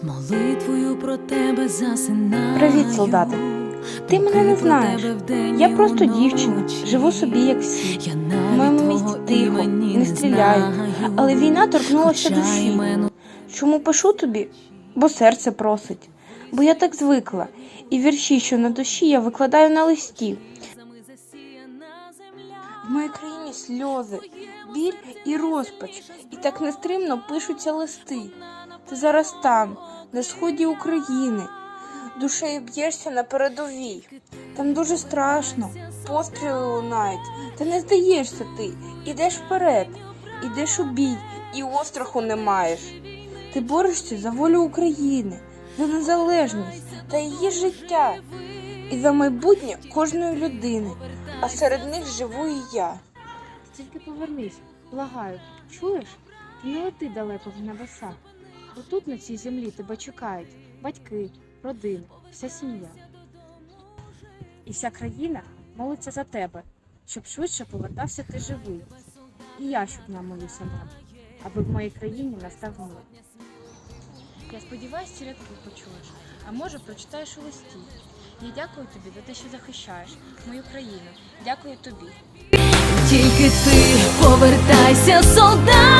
З молитвою про тебе засинаю. Привіт, солдати. Ти мене не знаєш. Я просто дівчина, живу собі, як всі. В моєму місті тихо, не стріляють, але війна торкнулася душі. Чому пишу тобі? Бо серце просить. Бо я так звикла, і вірші, що на душі, я викладаю на листі. В моїй країні сльози, біль і розпач, і так нестримно пишуться листи. Ти зараз там, на сході України, душею б'єшся на передовій. Там дуже страшно, постріли лунають, та не здаєшся ти, ідеш вперед, ідеш у бій, і остраху не маєш. Ти борешся за волю України, за незалежність та її життя, і за майбутнє кожної людини, а серед них живу і я. Тільки повернись, благаю, чуєш? Ти не лети далеко в небеса. Бо тут на цій землі тебе чекають батьки, родина, вся сім'я. І вся країна молиться за тебе, щоб швидше повертався ти живий. І я щодня молюся мам, аби в моїй країні настав мир. Я сподіваюся, ці рядки почуєш, а може прочитаєш у листі. Я дякую тобі за те, що захищаєш мою країну. Дякую тобі. Тільки ти повертайся, солдате,